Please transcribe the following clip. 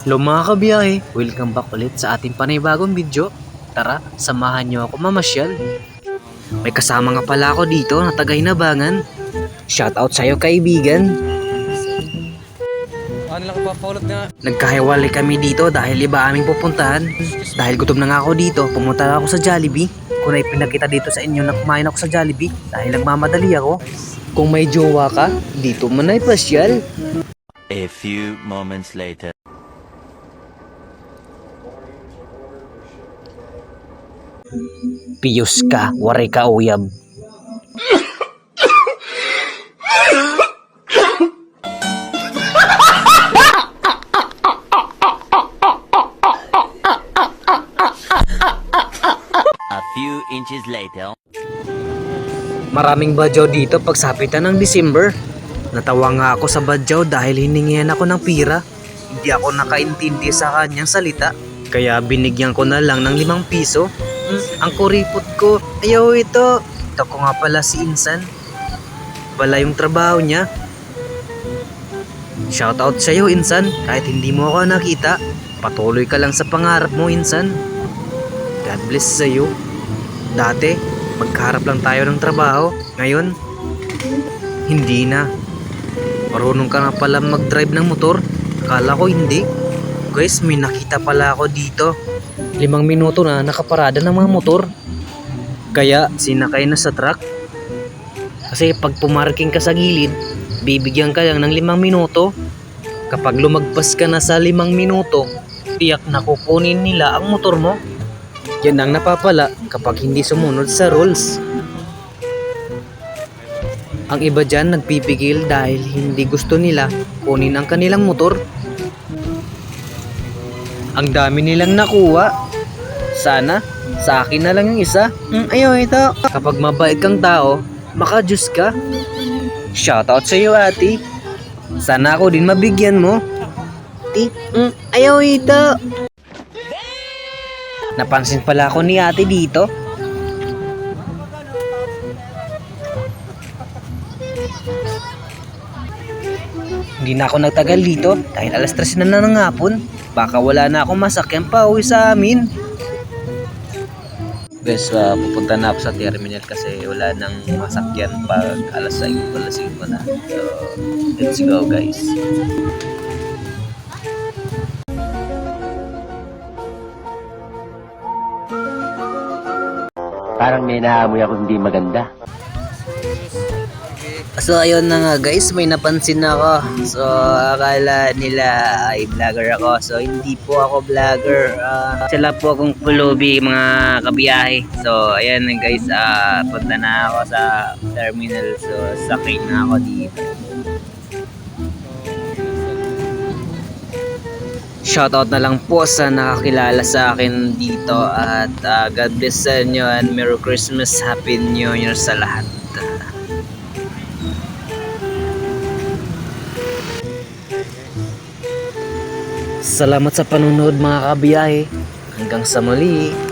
Hello mga kabiyahe, welcome back ulit sa ating panibagong video. Tara, samahan niyo ako mamasyal. May kasama nga pala ako dito na tagay na bangan. Shoutout sa'yo kaibigan. Ano lang papaulat na? Nagkahiwalay kami dito dahil iba aming pupuntahan. Dahil gutom na nga ako dito, pumunta na ako sa Jollibee. Kung pinakita dito sa inyo na kumain ako sa Jollibee dahil nagmamadali ako. Kung may jowa ka, dito mo na ipasyal. A few moments later. Piyos ka, waray ka uyab. A few inches later. Maraming badyaw dito pagsapitan ng December. Natawa nga ako sa badyaw dahil hiningihan ako ng pira. Hindi ako nakaintindi sa kanyang salita. Kaya binigyan ko na lang ng limang piso. Ang kuripot ko. Ayaw ito. Ito ko nga pala si Insan. Wala yung trabaho niya. Shoutout sa iyo, Insan. Kahit hindi mo ako nakita, patuloy ka lang sa pangarap mo, Insan. God bless sa iyo. Dati, magkaharap lang tayo ng trabaho. Ngayon, hindi na. Marunong ka na pala mag-drive ng motor. Akala ko hindi. Guys, may nakita pala ako dito. Limang minuto na nakaparada ng mga motor. Kaya sinakay na sa truck. Kasi pag pumarking ka sa gilid, bibigyan ka lang ng limang minuto. Kapag lumagpas ka na sa limang minuto, tiyak na kukunin nila ang motor mo. Yan ang napapala kapag hindi sumunod sa rules. Ang iba dyan nagpipigil dahil hindi gusto nila kunin ang kanilang motor. Ang dami nilang nakuha. Sana, sa akin na lang yung isa. Mm, ayaw ito. Kapag mabait kang tao, makajus ka. Shoutout sa iyo ate. Sana ako din mabigyan mo. Ate, mm, ayaw ito. Napansin pala ako ni ate dito. Hindi na ako nagtagal dito dahil alas 3 na na ng hapon. Baka wala na akong masakyan pa uwi sa amin. Guys, uh, pupunta na ako sa terminal kasi wala nang masakyan pag alas 5, alas 5 na. So, let's go guys. Parang may naamoy ako hindi maganda. So ayun na nga guys, may napansin ako. So akala nila ay vlogger ako. So hindi po ako vlogger. Ah, sila po akong pulubi mga kabiyahe. So ayan na guys, ah, punta na ako sa terminal. So sakay na ako dito. Shoutout na lang po sa nakakilala sa akin dito at ah, God bless sa inyo and Merry Christmas, Happy New Year sa lahat. Salamat sa panunod mga kabiyahe. Hanggang sa muli.